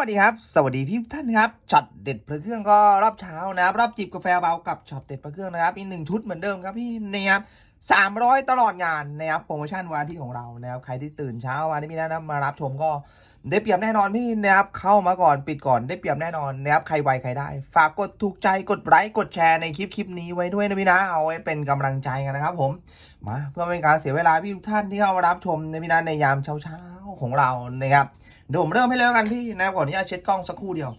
วัสดีครับ สวัสดีพี่ท่านครับช็อตเด็ดพระเครื่องก็รอบเช้านะครับรอบจิบกาแฟเบากับช็อตเด็ดพระเครื่องนะครับอีกหนึ่งชุดเหมือนเดิมครับพี่นี่ครับสามร้อยตลอดงานนะครับโปรโมชั่นวันที่ของเรานะครับใครที่ตื่นเช้ามาที่พี่นะมารับชมก็ได้เปรียบแน่นอนพี่นะครับเข้ามาก่อนปิดก่อนได้เปรียบแน่นอนนะครับใครไวใครได้ ฝากกดถูกใจกดไลค์กดแชร์ในคลิปคลิปนี้ไว้ด้วยนะพี่นะเอาไว้เป็นกำลังใจกันนะครับ ผมมาเพื่อไม่เป็นการเสียเวลาพี่ทุกท่านที่เข้ามารับชมในพี่นะในยามเช้าๆของเรานะครับ เดี๋ยวผมเริ่มให้เลยแล้วกันพี่นะครับก่อนที่จะเช็ดกล้องสักครู่เดียว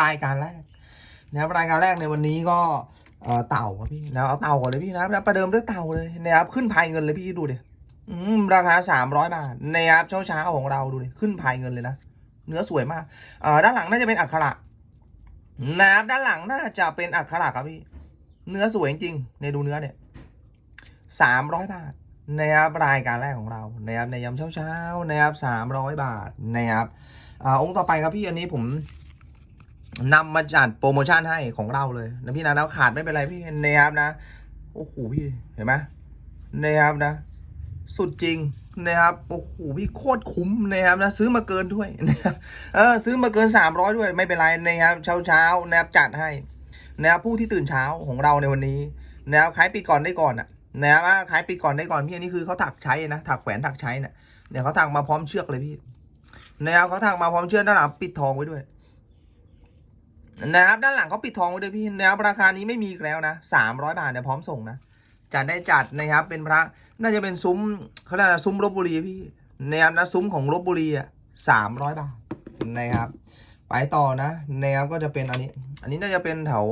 รายการแรกนะครับรายการแรกในวันนี้ก็เอ่อเต่าครับพี่นะเอาเต่าก่อนเลยพี่นะครับแล้วประเดิมด้วยเต่าเลยนะครับขึ้นภายเงินเลยพี่ดูดิอืมราคาสามร้อยบาทนะครับเช้าเช้าๆของเราดูดิขึ้นภายเงินเลยนะเนื้อสวยมากเอ่อด้านหลังน่าจะเป็นอักขระนะครับด้านหลังน่าจะเป็นอักขระครับพี่ เนื้อสวยจริงๆในดูเนื้อเนี่ยสามร้อยบาท นะครับรายการแรกของเรานะครับในยามเช้าๆนะครับสามร้อยบาทนะครับอ่าองค์ต่อไปครับพี่อันนี้ผมนำมาจัดโปรโมชั่นให้ของเราเลยนะพี่นะแล้วขาดไม่เป็นไรพี่นะครับนะโอ้โหพี่เห็นไหมนะครับนะ สุดจริงนะครับโอ้โหพี่โคตรคุ้มนะครับนะซื้อมาเกินด้วยนะครับเออซื้อมาเกินสามร้อยด้วยไม่เป็นไรนะครับเช้าเช้านะครับจัดให้นะครับผู้ที่ตื่นเช้าของเราในวันนี้นะครับขายปีก่อนได้ก่อนอะ นะครับอะขายปีก่อนได้ก่อนพี่อันนี้คือเขาถักใช้นะถักแขวนถักใช้เนี่ยเนี่ยเขาถักมาพร้อมเชือกเลยพี่นะครับเขาถักมาพร้อมเชือกด้านหลังปิดทองไว้ด้วยนะครับด้านหลังเขาปิดทองไว้ด้วยพี่นะครับราคานี้ไม่มีอีกแล้วนะสามร้อยบาทเนี่ยพร้อมส่งนะจัดได้จัดนะครับ เป็นพระน่าจะเป็นซุ้มเขาเรียกซุ้มลบบุรีพี่นะครับนะซุ้มของลบบุรีอะสามร้อยบาทนะครับ ไปต่อนะนะครับก็จะเป็นอันนี้ อันนี้น่าจะเป็นแถว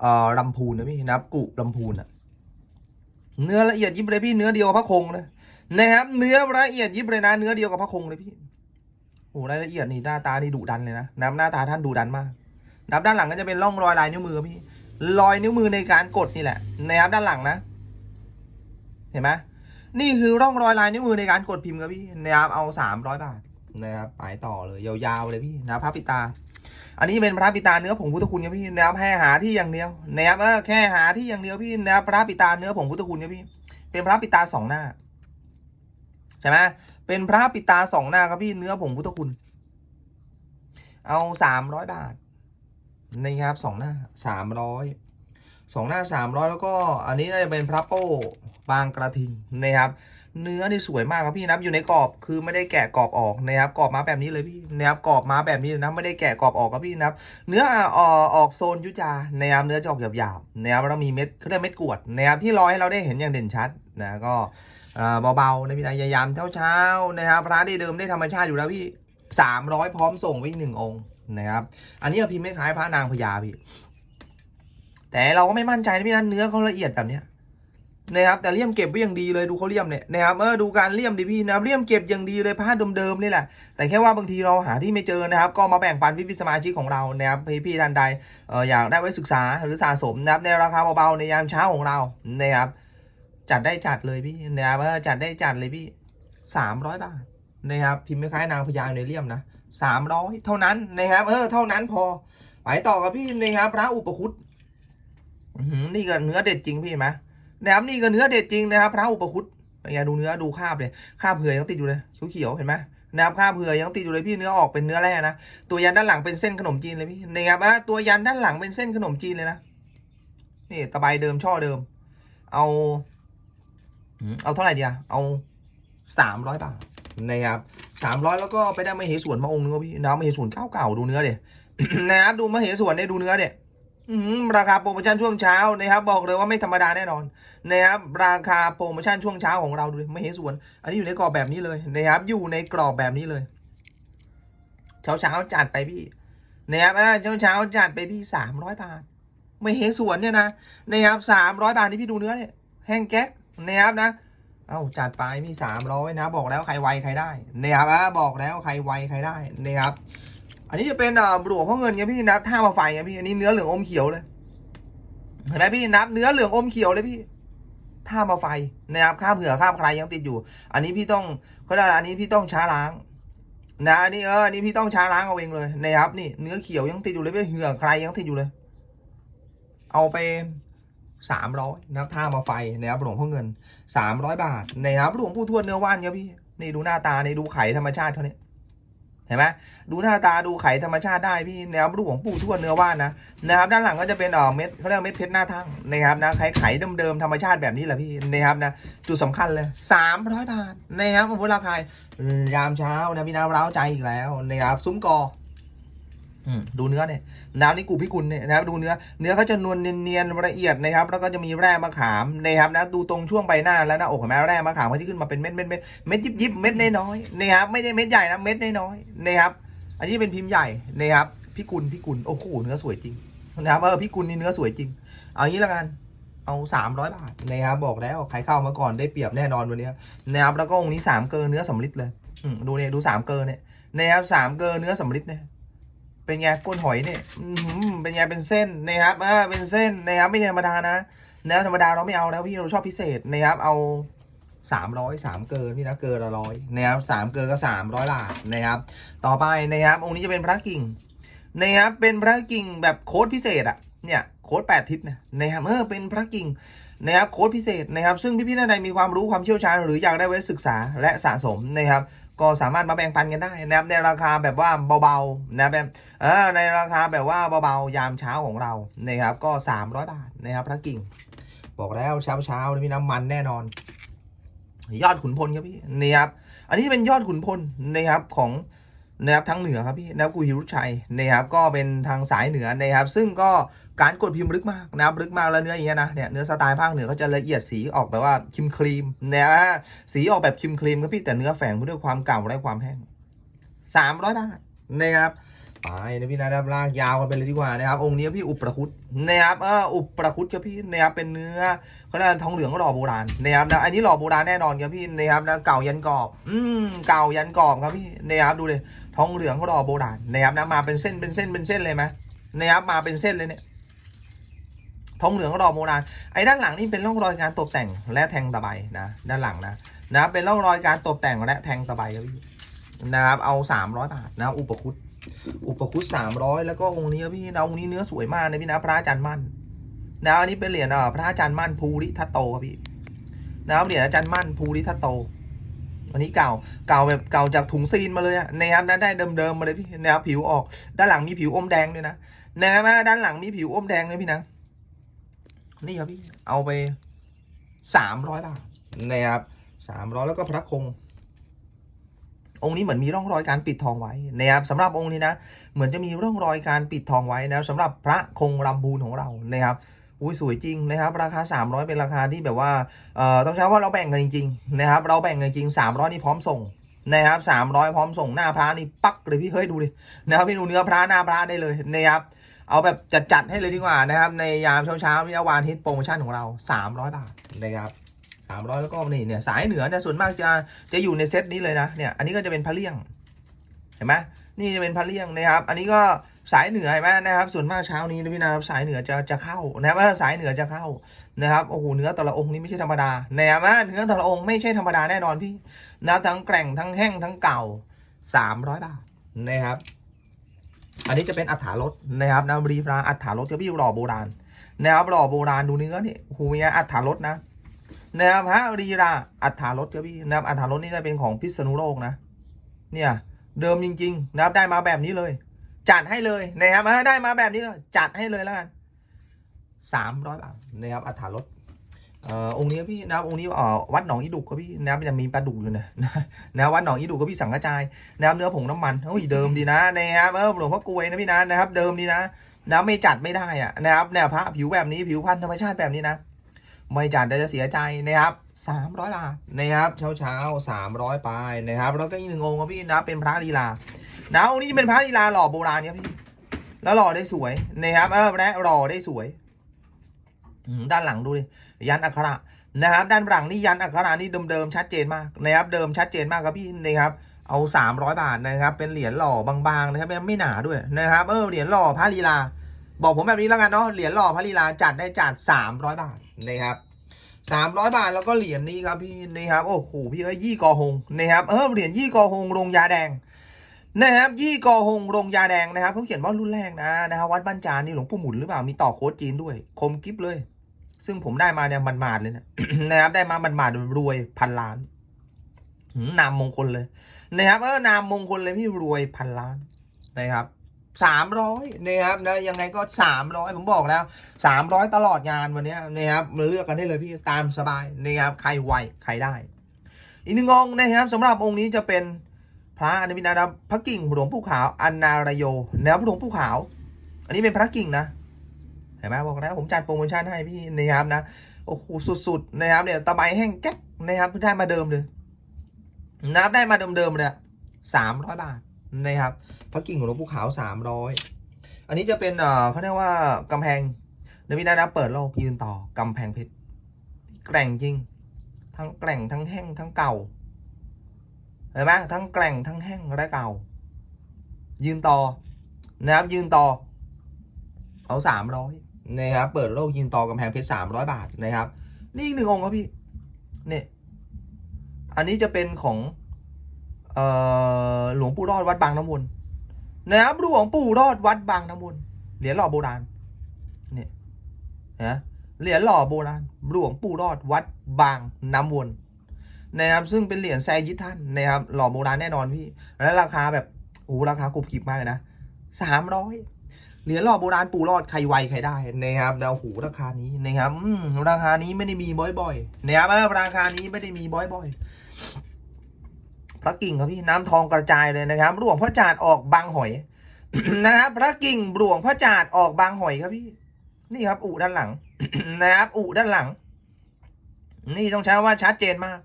เอ่อลำพูนนะพี่นะครับกุลำพูนอะ เนื้อละเอียดยิบเลยพี่เนื้อเดียวกับพระคงเลยนะครับ เนื้อละเอียดยิบเลยนะ เนื้อเดียวกับพระคงเลยพี่โอ้รายละเอียดนี่หน้าตานี่ดุดันเลยนะนับหน้าตาท่านดุดันมากนับด้านหลังก็จะเป็นร่องรอยลายนิ้วมือพี่รอยนิ้วมือในการกดนี่แหละนะครับด้านหลังนะ เห็นไหมนี่คือร่องรอยลายนิ้วมือในการกดพิมพ์ครับพี่นะครับเอาสามร้อยบาทนะครับไปต่อเลยยาวๆเลยพี่นะพระปิตา อันนี้เป็นพระปิตาเนื้อผงพุทธคุณครับพี่นะครับให้หาที่อย่างเดียวนะครับแค่หาที่อย่างเดียวพี่นะครับพระปิตาเนื้อผงพุทธคุณครับพี่ เป็นพระปิตาสองหน้าใช่ไหมเป็นพระปิตาสองหน้าครับพี่เนื้อผงพุทธคุณ เอาสามร้อยบาทนะครับสองหน้าสามร้อยสองหน้าสามร้อยแล้วก็ อันนี้น่าจะเป็นพระโป้บางกระทิงนะครับ เนื้อนี่สวยมากครับพี่นับอยู่ในกรอบคือไม่ได้แกะกรอบออกนะครับกรอบมาแบบนี้เลยพี่นะครับกรอบมาแบบนี้นะไม่ได้แกะกรอบออกครับพี่นะครับเนื้ออออกอกโซนยุจานะครับเนื้อจะออกหยาบๆนะครับแล้วมีเม็ดเขาเรียกเม็ดกรวดนะครับที่รอยให้เราได้เห็นอย่างเด่นชัดนะก็เบาๆนะพี่นะยายามเช้าๆนะครับพระได้เดิมได้ธรรมชาติอยู่แล้วพี่สามร้อยพร้อมส่งไว้หนึ่งองค์นะครับอันนี้พิมพ์ไม่คล้ายพระนางพญาพี่แต่เราก็ไม่มั่นใจนะพี่นะเนื้อเขาละเอียดแบบเนี้ย นะครับแต่เลี่ยมเก็บไว้อย่างดีเลยดูเขาเลี่ยมเนี่ยนะครับเออดูการเลี่ยมดิพี่นะเลี่ยมเก็บอย่างดีเลยผ้าเดิมๆนี่แหละ แต่แค่ว่าบางทีเราหาที่ไม่เจอนะครับ ก็มาแบ่งปันพี่ๆสมาชิกของเรานะครับพี่ๆท่านใดเอออยากได้ไว้ศึกษาหรือสะสมนะครับในราคาเบาๆในยามเช้าของเรานะครับจัดได้จัดเลยพี่นะครับจัดได้จัดเลยพี่สามร้อยบาทนะครับพิมพ์คล้ายนางพญาในเลี่ยมนะสามร้อยเท่านั้นนะครับ เออเท่านั้นพอไปต่อกับพี่นะครับพระอุปคุตหือนี่ก็เนื้อเด็ดจริงพี่เห็นไหม นะครับนี่ก็เนื้อเด็ดจริงนะครับพระอุปคุตเป็นไงดูเนื้อดูคาบเลยคาบเผือยังติดอยู่เลยเขียวๆเห็นไหมนะครับคาบเผือยังติดอยู่เลยพี่เนื้อออกเป็นเนื้อแร่นะตัวยันด้านหลังเป็นเส้นขนมจีนเลยพี่นะครับอะตัวยันด้านหลังเป็นเส้นขนมจีนเลยนะนี่ตะไบเดิมช่อเดิม เอาเอาเท่าไหร่ดีอะเอาสามร้อยบาทนะครับสามร้อยแล้วก็ไปได้มาเหสวนมาองค์นึงพี่นะครับมเหสวนเก่าๆดูเนื้อเด็นะครับดูมาเหสวนเนี่ยดูเนื้อเด็อืม ราคาโปรโมชั่นช่วงเช้านะครับ บอกเลยว่าไม่ธรรมดาแน่นอนนะครับ ราคาโปรโมชั่นช่วงเช้าของเราดูไม่เห็นส่วน อันนี้อยู่ในกรอบแบบนี้เลยนะครับ อยู่ในกรอบแบบนี้เลย เช้าเช้าจัดไปพี่นะครับเช้าเช้าจัดไปพี่สามร้อยบาท ไม่เห็นส่วนเนี่ยนะนะครับสามร้อยบาทที่พี่ดูเนื้อเนี่ยแห้งแก๊กนะครับนะเอาจัดไปพี่สามร้อยนะ บอกแล้วใครไวใครได้นะครับอ่าบอกแล้วใครไวใครได้นะครับ อันนี้จะเป็นอ่าหลวงพ่อเงินไงพี่นับท่ามาไฟไงพี่อันนี้เนื้อเหลืองอมเขียวเลยเห็นไหมพี่นับเนื้อเหลืองอมเขียวเลยพี่ท่ามาไฟนะครับข้ามเผื่อข้ามใครยังติดอยู่ อันนี้พี่ต้องเขาเรียกอันนี้พี่ต้องช้าล้างนะอันนี้เอออันนี้พี่ต้องช้าล้างเอาเองเลยนะครับนี่เนื้อเขียวยังติดอยู่เลยพี่เหือใครยังติดอยู่เลย เอาไปสามร้อยนะครับท่ามาไฟนะครับหลวงพ่อเงินสามร้อยบาทนะครับหลวงปู่ทวดเนื้อว่านครับพี่นี่ดูหน้าตาในดูไข่ธรรมชาติเขาเนี่ย เห็นไหมดูหน้าตาดูไขธรรมชาติได้พี่แนวรูปของปู่ทวดเนื้อว่านนะนะครับด้านหลังก็จะเป็นเอ่อเม็ดเขาเรียกเม็ดเพชรหน้าทั้งนะครับนะไขไขเดิมๆธรรมชาติแบบนี้แหละพี่นะครับนะจุดสำคัญเลยสามร้อยบาทนะครับผมราคายามเช้านะพี่นะเร้าใจอีกแล้วนะครับซุ้มกอ ดูเนื้อเนี่ยน้ำนี่กูพิกุลเนี่ยนะครับดูเนื้อ เนื้อเขาจะนวลเนียนละเอียดนะครับ แล้วก็จะมีแร่มะขามนะครับนะดูตรงช่วงใบหน้าและหน้าอกเห็นไหมแร่มะขามเขาจะขึ้นมาเป็นเม็ดเม็ดเม็ดเม็ดยิบยิบเม็ดน้อยนะครับไม่ได้เม็ดใหญ่นะเม็ดน้อยนะครับ อันนี้เป็นพิมพ์ใหญ่นะครับพิกุลพิกุลโอ้โหเนื้อสวยจริงนะครับเออพิกุลนี่เนื้อสวยจริง เอางี้ละกันเอาสามร้อยบาทนะครับบอกแล้วใครเข้ามาก่อนได้เปรียบแน่นอนวันนี้นะครับแล้วก็องค์นี้สามเกลอเนื้อสำลิดเลยดูเนี่ยดูสามเกลอเนี่ยนะครับสามเกลอเนื้อสำลิดเนี่ย เป็นไงก้นหอยเนี่ยเป็นไงเป็นเส้นนะครับอ่าเป็นเส้นนะครับไม่ธรรมดานะเนื้อธรรมดาเราไม่เอาแล้วพี่เราชอบพิเศษนะครับเอาสามร้อยสามเกินพี่นะเกินละร้อยนะครับสามเกินก็สามร้อยบาทนะครับต่อไปนะครับองค์นี้จะเป็นพระกิ่งนะครับเป็นพระกิ่งแบบโค้ดพิเศษอะเนี่ยโค้ดแปดทิศนะนะครับเออเป็นพระกิ่งนะครับโค้ดพิเศษนะครับ ซึ่งพี่ๆท่านใดมีความรู้ความเชี่ยวชาญ หรืออยากได้ไว้ศึกษาและสะสมนะครับ ก็สามารถมาแบ่งปันกันได้นะครับในราคาแบบว่าเบาๆนะแบบเออในราคาแบบว่าเบาๆยามเช้าของเรานะครับก็ 300 บาทนะครับพระกิ่ง บอกแล้วเช้าเช้ามีน้ำมันแน่นอน ยอดขุนพลครับพี่นี่ครับอันนี้เป็นยอดขุนพลนะครับของนะครับทางเหนือครับพี่นะครับกุฮิรุชัยนะครับก็เป็นทางสายเหนือนะครับซึ่งก็ การกดพิมพ์ลึกมากนะครับลึกมากแล้วเนื้ออย่างเงี้ยนะเนี่ยเนื้อสไตล์ภาคเหนือเขาจะละเอียดสีออกแบบว่าครีมครีมๆนะฮะสีออกแบบครีมครีมครับพี่แต่เนื้อแฝงไปด้วยความเก่าและความแห้งสามร้อยบาทนะครับไปนะพี่นะครับลากยาวกันไปเลยดีกว่านะครับ องค์นี้พี่อุปประคุตนะครับเอออุปประคุตครับพี่นะครับเป็นเนื้อเขาเรียกทองเหลืองหล่อโบราณนะครับนะอันนี้หล่อโบราณแน่นอนครับพี่นะครับนะเก่ายันกรอบ อืมเก่ายันกรอบครับพี่นะครับดูเลยทองเหลืองหล่อโบราณนะครับนะมาเป็นเส้นเป็นเส้นเป็นเส้นเลยไหมนะครับมาเป็นเส้นเลยเนี่ย ทองเหลืองหล่อโบราณไอ้ด้านหลังนี่เป็นร่องรอยการตกแต่งและแทงตะไบนะด้านหลังนะนะครับเป็นร่องรอยการตกแต่งและแทงตะไบครับพี่นะครับเอาสามร้อยบาทนะอุปคุตอุปคุตสามร้อยแล้วก็องค์นี้พี่นะองค์นี้เนื้อสวยมากนะพี่นะพระอาจารย์มั่นนะอันนี้เป็นเหรียญอ่อพระอาจารย์มั่นภูริทัตโตครับพี่นะเหรียญอาจารย์มั่นภูริทัตโต อันนี้เก่าเก่าแบบเก่าจากถุงซีนมาเลยอะนะครับนั้นได้เดิมๆมาเลยพี่นะครับผิวออก ด้านหลังมีผิวอมแดงด้วยนะนะครับด้านหลังมีผิวอมแดงเลยพี่นะ นี่ครับพี่ เอาไปสามร้อยบาทนะครับสามร้อยแล้วก็พระคง องค์นี้เหมือนมีร่องรอยการปิดทองไว้นะครับสำหรับองค์นี้นะ เหมือนจะมีร่องรอยการปิดทองไว้นะครับสำหรับพระคงลำพูนของเรานะครับอุ้ยสวยจริงนะครับ ราคา 300 เป็นราคาที่แบบว่าเอ่อต้องใช้ว่าเราแบ่งกันจริงๆนะครับ เราแบ่งกันจริง 300 นี่พร้อมส่งนะครับ300 พร้อมส่งหน้าพระนี่ปักเลยพี่เฮ้ยดูดินะครับพี่ดูเนื้อพระหน้าพระได้เลยนะครับ เอาแบบจัดๆให้เลยดีกว่านะครับ ในยามเช้าๆที่วันอาทิตย์โปรโมชั่นของเรา 300 บาทนะครับ300แล้วก็นี่เนี่ยสายเหนือเนี่ยส่วนมากจะจะอยู่ในเซตนี้เลยนะเนี่ยอันนี้ก็จะเป็นพระเลี่ยงเห็นไหมนี่จะเป็นพระเลี่ยงนะครับ อันนี้ก็สายเหนือเห็นไหมนะครับ ส่วนมากเช้านี้นะพี่นะครับสายเหนือจะจะเข้านะครับว่าสายเหนือจะเข้านะครับโอ้โหเนื้อแต่ละองค์นี่ไม่ใช่ธรรมดานะครับว่าเนื้อแต่ละองค์ไม่ใช่ธรรมดาแน่นอนพี่นะครับทั้งแกร่งทั้งแห้งทั้งเก่าสามร้อยบาทนะครับ อันนี้จะเป็นอัฐารสนะครับนะบรีฟราอัฐารสกับพี่หล่อโบราณนะครับหล่อโบราณดูเนื้อนี่โอ้โหเนี่ยอัฐารสนะนะครับฮะรีราอัฐารสกับพี่นะครับอัฐารสนี่จะเป็นของพิษณุโลกนะ เนี่ยเดิมจริง ๆ นะครับได้มาแบบนี้เลย จัดให้เลยนะครับได้มาแบบนี้ก็จัดให้เลยแล้วกันสามร้อยบาทนะครับอัฐารถ อองค์นี้พี่นะครับองค์นี้วัดหนองอีดุกครับพี่นะครับจะมีปลาดุกอยู่นะนะวัดหนองอีดุกก็พี่สังกระจายนะครับเนื้อผงน้ำมันโอ้ยเดิมดีนะนะครับเออหลวงพ่อกลวยนะพี่นะนะครับ เดิมดีนะนะไม่จัดไม่ได้อะนะครับเนี่ยพระผิวแบบนี้ผิวพันธุ์ธรรมชาติแบบนี้นะไม่จัดจะเสียใจนะครับสามร้อยบาทนะครับเช้าเช้าสามร้อยไปนะครับแล้วก็อีกหนึ่งองค์ครับพี่นะเป็นพระลีลานะองค์นี้จะเป็นพระลีลาหล่อโบราณครับพี่แล้วหล่อได้สวยนะครับเออและหล่อได้สวยด้านหลังดูดิ ยันอักขระนะครับ ด้านหลังนี่ยันอักขระนี่เดิมๆชัดเจนมากนะครับเดิมชัดเจนมากครับพี่นะครับเอาสามร้อยบาทนะครับ เป็นเหรียญหล่อบางๆนะครับไม่หนาด้วยนะครับเออเหรียญหล่อพระลีลา บอกผมแบบนี้แล้วกันเนาะเหรียญหล่อพระลีลาจัดได้จัดสามร้อยบาทนะครับสามร้อยบาทแล้วก็เหรียญนี้ครับพี่นะครับโอ้โหพี่เอ้ยยี่กอหงนะครับเออเหรียญยี่กอหงโรงยาแดงนะครับยี่กอหงโรงยาแดงนะครับเขาเขียนว่ารุ่นแรกนะนะครับวัดบ้านจานนี่หลวงปู่หมุนหรือเปล่ามีต่อโค้ดจีนด้วย คมกิฟเลย ซึ่งผมได้มาเนี่ยมันมาดเลยนะนะครับได้มามันมาดรวยพันล้านนามมงคลเลยนะครับเออนามมงคลเลยพี่รวยพันล้านนะครับสามร้อยนะครับนะยังไงก็สามร้อยผมบอกแล้วสามร้อยตลอดงานวันนี้นะครับมาเลือกกันได้เลยพี่ตามสบายนะครับใครไวใครได้ อีกหนึ่งองค์นะครับสำหรับองค์นี้จะเป็นพระอนุบินาครับพระกิ่งหลวงปู่ขาวอนนารโยนะครับหลวงปู่ขาว อันนี้เป็นพระกิ่งนะ ห็นไหมบอกแล้วผมจัดโปรโมชั่นให้พี่นะครับนะโอ้โหสุดๆนะครับเนี่ยตะไบแห้งแก๊กนะครับเพิ่งได้มาเดิมเลยนะครับได้มาเดิมๆเลยสามร้อยบาทนะครับพระกิ่งของหลวงปู่ขาวสามร้อยอันนี้จะเป็นเอ่อเขาเรียกว่ากำแพงนวินานะเปิดโลกยืนต่อกำแพงเพชรแกร่งจริง ทั้งแกร่งทั้งแห้งทั้งเก่าเห็นไหมทั้งแกร่งทั้งแห้งและเก่า ยืนต่อนะครับยืนต่อเอาสามร้อย นะครับเปิดโลกยืนต่อกำแพงเพชรสามร้อยบาทนะครับ นี่อีกหนึ่งองค์ครับพี่เนี่ยอันนี้จะเป็นของเอ่อหลวงปู่รอดวัดบางน้ำวนนะครับหลวงปู่รอดวัดบางน้ำวนเหรียญหล่อโบราณเนี่ยนะเหรียญหล่อโบราณหลวงปู่รอดวัดบางน้ำวนนะครับ ซึ่งเป็นเหรียญแซยิท่านนะครับหล่อโบราณแน่นอนพี่ และราคาแบบโอ้ราคากรุบกริบมากเลยนะสามร้อย เหรียญหล่อโบราณปู่รอดใครไวใครได้นะครับแล้วโอ้โหราคานี้นะครับราคานี้ไม่ได้มีบ่อยๆนะครับราคานี้ไม่ได้มีบ่อยๆ พระกิ่งครับพี่น้ำทองกระจายเลยนะครับหลวงพ่อจาดออกบางหอยนะครับพระกิ่งหลวงพ่อจาดออกบางหอยครับพี่ นี่ครับ อู่ด้านหลังนะครับอู่ด้านหลัง นี่ต้องใช้คำว่าชัดเจนมาก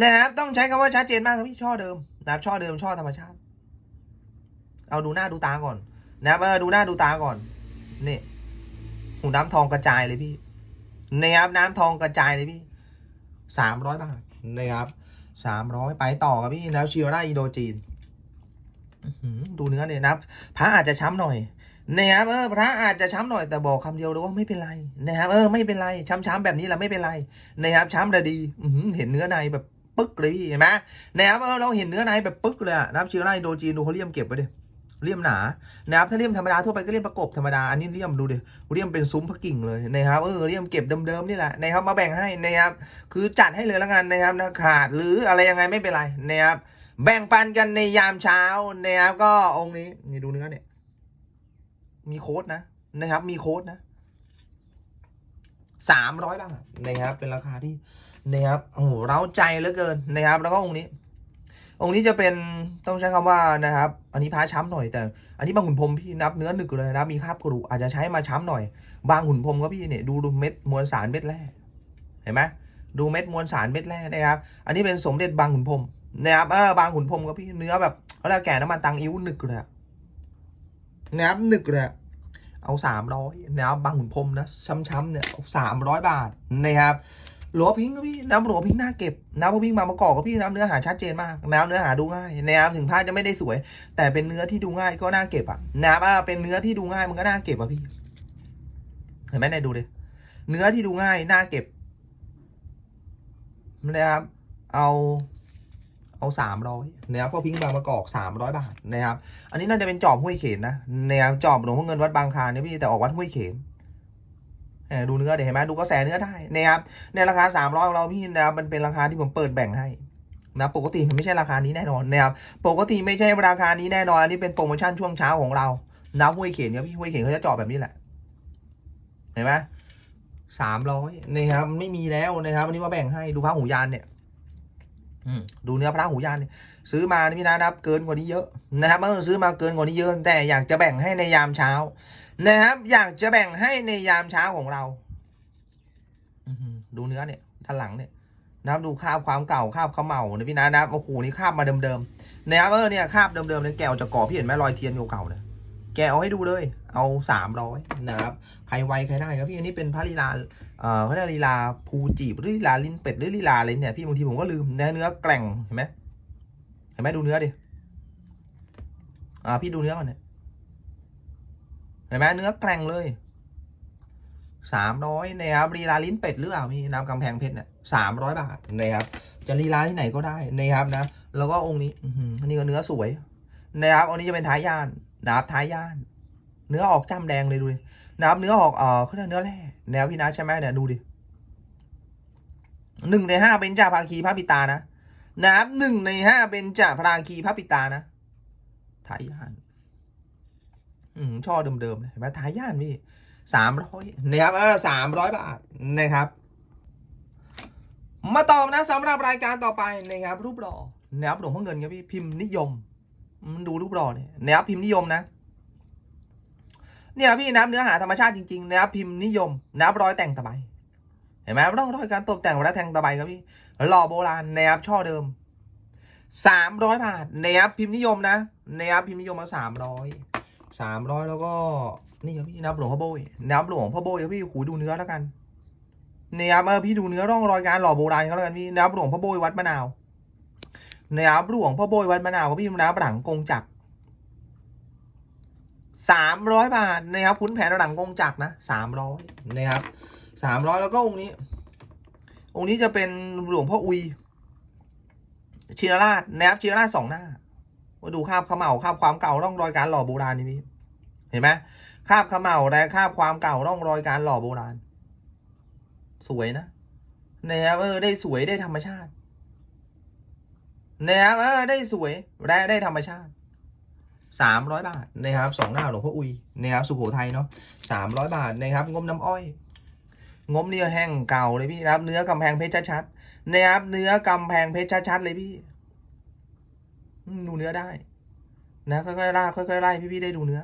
นะครับต้องใช้คำว่าชัดเจนมากครับพี่ช่อเดิมนะครับช่อเดิมช่อธรรมชาติ เอาดูหน้าดูตาก่อน นะครับเออดูหน้าดูตาก่อน นี่หูน้ำทองกระจายเลยพี่นะครับน้ำทองกระจายเลยพี่สามร้อยบาทนะครับสามร้อยไปต่อครับพี่แล้วชิโอร่าอินโดจีนอื้อหือดูเนื้อเนี่ยนะครับพระอาจจะช้ำหน่อยนะครับเออพระอาจจะช้ำหน่อยแต่บอกคำเดียวเลยว่าไม่เป็นไรนะครับเออไม่เป็นไรช้ำๆแบบนี้แหละไม่เป็นไรนะครับช้ำแต่ดีอื้อหือเห็นเนื้อในแบบปึ๊กเลยพี่เห็นไหมนะครับเออเราเห็นเนื้อในแบบปึ๊กเลยอะนะครับชิโอร่าอินโดจีนดูเขาเลี่ยมเก็บไว้ดิ เลี่ยมหนานะครับถ้าเลี่ยมธรรมดาทั่วไปก็เลี่ยมประกบธรรมดาอันนี้เลี่ยมดูดิเลี่ยมเป็นซุ้มพระกิ่งเลยนะครับเออเลี่ยมเก็บเดิมๆนี่แหละนะครับมาแบ่งให้นะครับคือจัดให้เลยล้วกันนะครับนะขาดหรืออะไรยังไงไม่เป็นไรนะครับแบ่งปันกันในยามเช้านะครับก็องค์นี้นี่ดูเนื้อเนี่ย มีโค้ดนะนะครับ มีโค้ดนะสามร้อยบาทนะครับเป็นราคาที่นะครับโอ้โหเร้าใจเหลือเกินนะครับ แล้วก็องค์นี้ องค์นี้จะเป็นต้องใช้คำว่านะครับ อันนี้พาช้ำหน่อยแต่ อันนี้บางหุ่นพรมพี่นับเนื้อหนึกเลยนะมีคราบกระดูกอาจจะใช้มาช้ำหน่อย บางหุ่นพรมก็พี่เนี่ยดูดูเม็ดมวลสารเม็ดแร่เห็นไหมดูเม็ดมวลสารเม็ดแร่นะครับ อันนี้เป็นสมเด็จบางหุ่นพรมนะครับเออบางหุ่นพรมก็พี่เนื้อแบบเขาเรียกแก่น้ำมันตังอิ้วหนึกเลยอะนะครับหนึกเลยเอาสามร้อยนะครับบางหุ่นพรมนะช้ำๆเนี่ยสามร้อยบาทนะครับ หลวพิงค์ก็พี่น้ำหลวพิงค์น้าเก็บน้ำหลวพิงค์บาประกอบก็พี่น้ำเนื้อหาชัดเจนมากน้ำเนื้อหาดูง่ายนะครับถึงผ้าจะไม่ได้สวย แต่เป็นเนื้อที่ดูง่ายก็น่าเก็บอะนะครับอ่าเป็นเนื้อที่ดูง่ายมันก็น่าเก็บอะพี่เห็นไหมไหนดูดิเนื้อที่ดูง่ายน่าเก็บนะครับ เอาเอาสามร้อยนะครับพ่อพิงค์บางประกอบสามร้อยบาทนะครับ อันนี้น่าจะเป็นจอบห้วยเขนนะนะครับจอบหลวงพ่อเงินวัดบางคาเนี่ยพี่แต่ออกวัดห้วยเขน ดูเนื้อเดี๋ยวเห็นไหมดูกระแสเนื้อได้นะครับในราคาสามร้อยของเราพี่นะครับมันเป็นราคาที่ผมเปิดแบ่งให้นะปกติมันไม่ใช่ราคานี้แน่นอนนะครับปกติไม่ใช่ราคานี้แน่นอนอันนี้เป็นโปรโมชั่นช่วงเช้าของเรานะห้วยเขียนครับพี่ห้วยเขียนเขาจะจาะแบบนี้แหละเห็นไหมสามร้อยนะครับไม่มีแล้วนะครับวันนี้มาแบ่งให้ดูพระหูยานเนี่ย ดูเนื้อพระหูยานเนี่ยซื้อมานี่พี่นะนับ เกินกว่านี้เยอะนะครับเมื่อซื้อมาเกินกว่านี้เยอะ แต่อยากจะแบ่งให้ในยามเช้า นะครับ อยากจะแบ่งให้ในยามเช้าของเราอื้อหือดูเนื้อเนี่ยด้านหลังเนี่ยนะครับดูคราบความเก่าคราบเขมเหลานะพี่นะนะครับโอ้โหนี่คราบมาเดิมๆนะครับเออเนี่ยคราบเดิมๆเนี่ยแกวจะก่อพี่เห็นไหมรอยเทียนเก่าๆเนี่ยแกเอาให้ดูเลย เอาสามร้อยนะครับ ใครไวใครได้ครับพี่ อันนี้เป็นพระลีลาเอ่อเขาเรียกลีลาภูจีบหรือลีลาลิ้นเป็ดหรือลีลาอะไรเนี่ยพี่บางทีผมก็ลืมเนื้อเนื้อแกร่งเห็นไหมเห็นไหมดูเนื้อดิ อ่าพี่ดูเนื้อก่อนเนี่ยเห็นไหมเนื้อแกร่งเลยสามร้อยนะครับลีลาลิ้นเป็ดหรือเปล่ามีน้ำกำแพงเพชรเนี่ยสามร้อยบาทนะครับ จะลีลาที่ไหนก็ได้นะครับนะ แล้วก็องค์นี้อืมอันนี้ก็เนื้อสวยนะครับองค์นี้จะเป็นท้ายยาน นะครับท้ายย่าน เนื้อออกจ้ำแดงเลยดูดินะครับเนื้อออกเออเขาเรียกเนื้อแร่แนวพี่นะใช่ไหมเนี่ยดูดิหนึ่งในห้าเป็นจ่าภาคีพระปิตานะนะครับหนึ่งในห้าเป็นจ่าพราคีพระปิตานะทายย่านอืมช่อเดิมๆเลยเห็นไหมทายย่านพี่สามร้อยนะครับเออสามร้อยบาทนะครับ มาตอบนะสำหรับรายการต่อไปนะครับรูปหล่อนะครับหลวงพ่อเงินครับพี่พิมพ์นิยม อืมดูรูปหล่อเนี่ยนะครับพิมพ์นิยมนะ เนี่ยพี่นับเนื้อหาธรรมชาติจริงๆนับพิมพ์นิยมนับรอยแต่งตะไบเห็นไหมร่องรอยการตกแต่งและแทงตะไบครับพี่หล่อโบราณนะครับช่อเดิมสามร้อยบาทนะครับพิมพ์นิยมนะนะครับพิมพ์นิยมมาสามร้อยสามร้อยแล้วก็นี่ครับพี่นับหลวงพ่อโบยนับหลวงพ่อโบยครับพี่หูดูเนื้อแล้วกันนะครับเออพี่ดูเนื้อร่องรอยการหล่อโบราณเขาแล้วกันพี่นับหลวงพ่อโบยวัดมะนาว นะครับหลวงพ่อโบยวัดมะนาวครับพี่นะครับหลังกงจักรสามร้อยบาทนะครับคุณแผนหลังกงจักรนะสามร้อยนะครับสามร้อยแล้วก็องค์นี้ องค์นี้จะเป็นหลวงพ่ออุยชินราชนะครับชินราชสองหน้ามาดูคาบขม่าคาบความเก่าร่องรอยการหล่อโบราณนี่พี่เห็นไหมคาบขม่าและคาบความเก่าร่องรอยการหล่อโบราณ สวยนะนะครับเออได้สวยได้ธรรมชาติ นะครับเออได้สวยและได้ธรรมชาติสามร้อยบาทนะครับสองหน้าหลวงพ่ออุยนะครับสุโขทัยเนาะสามร้อยบาทนะครับงมน้ำอ้อย งมเนื้อแห้งเก่าเลยพี่นะครับ เนื้อกำแพงเพชรชัดๆนะครับเนื้อกำแพงเพชรชัดๆเลยพี่ดูเนื้อได้ นะค่อยๆไล่ค่อยๆไล่พี่ๆได้ดูเนื้อ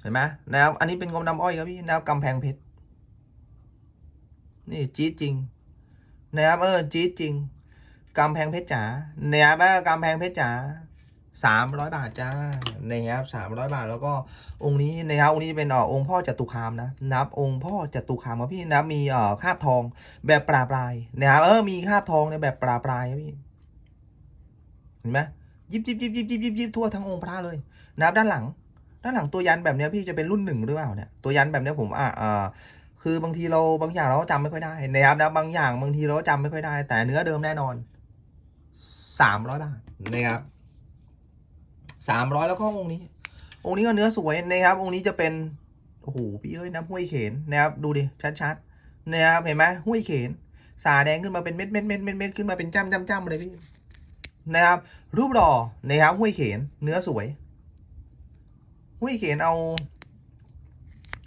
เห็นไหมนะครับอันนี้เป็นงมน้ำอ้อยครับพี่นะครับกำแพงเพชรนี่จี๊ดจริงนะครับเออจี๊ดจริง กำแพงเพชรจ๋านะครับเออกำแพงเพชรจ๋าสามร้อยบาทจ้านะครับสามร้อยบาทแล้วก็องค์นี้นะครับองค์นี้จะเป็นอ่อองค์พ่อจตุคามนะนับ องค์พ่อจตุคามครับพี่นะมีเอ่อคาบทองแบบปลาปลายนะครับเออมีคาบทองในแบบปลาปลายครับพี่เห็นไหมยิบยิบยิบยิบยิบยิบยิบทั่วทั้งองค์พระเลยนะครับด้านหลัง ด้านหลังตัวยันแบบเนี้ยพี่จะเป็นรุ่นหนึ่งหรือเปล่าเนี่ยตัวยันแบบเนี้ยผมอ่าอ่าคือบางทีเราบางอย่างเราจำไม่ค่อยได้นะครับนะบางอย่างบางทีเราจำไม่ค่อยได้ แต่เนื้อเดิมแน่นอน สามร้อยบาทนะครับสามร้อยแล้วก็องค์นี้ องค์นี้ก็เนื้อสวยนะครับ องค์นี้จะเป็นโอ้โหพี่เอ้ยน้ำห้วยเขนนะครับดูดิชัดๆนะครับเห็นไหมห้วยเขน สาแดงขึ้นมาเป็นเม็ดเม็ดเม็ดเม็ดเม็ดขึ้นมาเป็นจ้ำจ้ำจ้ำเลยพี่นะครับ รูปหล่อนะครับห้วยเขน เนื้อสวยห้วยเขนเอา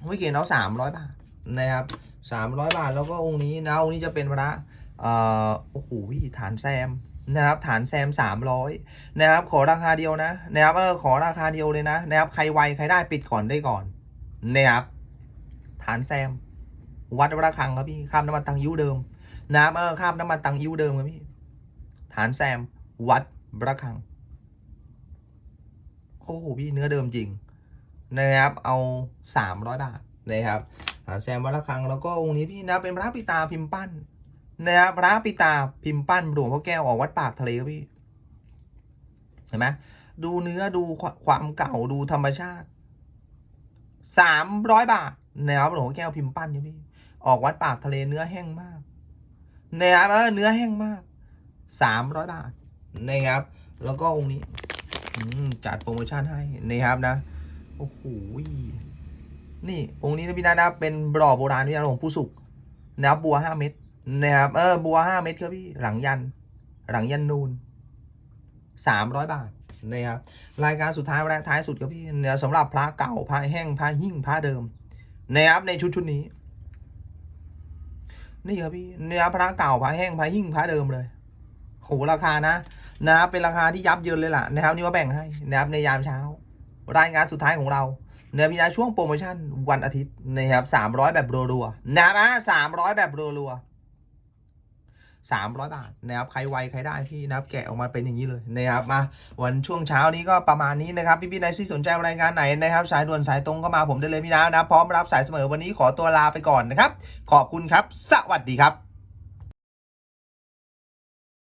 ห้วยเขนเอาสามร้อยบาทนะครับสามร้อยบาทแล้วก็องค์นี้นะองค์นี้จะเป็นพระเอ่อโอ้โหฐานแซม นะครับฐานแซมสามร้อยนะครับ ขอราคาเดียวนะนะครับเออขอราคาเดียวเลยนะนะครับใครไวใครได้ปิดก่อนได้ก่อนนะครับฐานแซม วัดระฆังครับพี่ข้ามน้ำมันตังยิ้วเดิมนะครับเออข้ามน้ำมันตังยิ้วเดิมครับพี่ฐานแซม วัดระฆังโอ้โหพี่เนื้อเดิมจริงนะครับ เอาสามร้อยบาทนะครับฐานแซมวัดระฆังแล้วก็องค์นี้พี่นะเป็นพระปิตาพิมพ์ปั้น นะครับพระปิตาพิมพ์ปั้นหลวงพ่อแก้วออกวัดปากทะเลครับพี่ เห็นไหมดูเนื้อดูความเก่าดูธรรมชาติสามร้อยบาทนะครับหลวงพ่อแก้วพิมพ์ปั้นครับพี่ออกวัดปากทะเลเนื้อแห้งมากนะครับเออเนื้อแห้งมากสามร้อยบาทนะครับ แล้วก็องค์นี้อืจัดโปรโมชั่นให้นะครับนะโอ้โหนี่องค์นี้นะพี่นะนะเป็นบล่อโบราณที่หลวงปู่สุขนะบัวห้าเม็ด นะครับเออบัวห้าเม็ดครับพี่หลังยัน หลังยันนูนสามร้อยบาทนะครับรายการสุดท้ายและท้ายสุดครับพี่เนี่ยสำหรับพระเก่าพระแห้งพระหิ่งพระเดิมนะครับในชุดชุดนี้ นี่ครับพี่เนื้อพระเก่าพระแห้งพระหิ่งพระเดิมเลยโหราคานะนะครับเป็นราคาที่ยับเยินเลยล่ะนะครับนี่ว่าแบ่งให้นะครับในยามเช้า รายงานสุดท้ายของเราเนื้อพี่นะช่วงโปรโมชั่นวันอาทิตย์นะครับสามร้อยแบบรัวๆนะครับสามร้อยแบบรัวๆ สามร้อยบาทนะครับใครไวใครได้พี่นะครับแกะออกมาเป็นอย่างนี้เลยนะครับมาวันช่วงเช้านี้ก็ประมาณนี้นะครับพี่พี่ๆนที่สนใจรายการไหนนะครับ สายด่วนสายตรงก็มาผมได้เลยพี่นะนะพร้อมรับสายเสมอวันนี้ขอตัวลาไปก่อนนะครับ ขอบคุณครับ สวัสดีครับ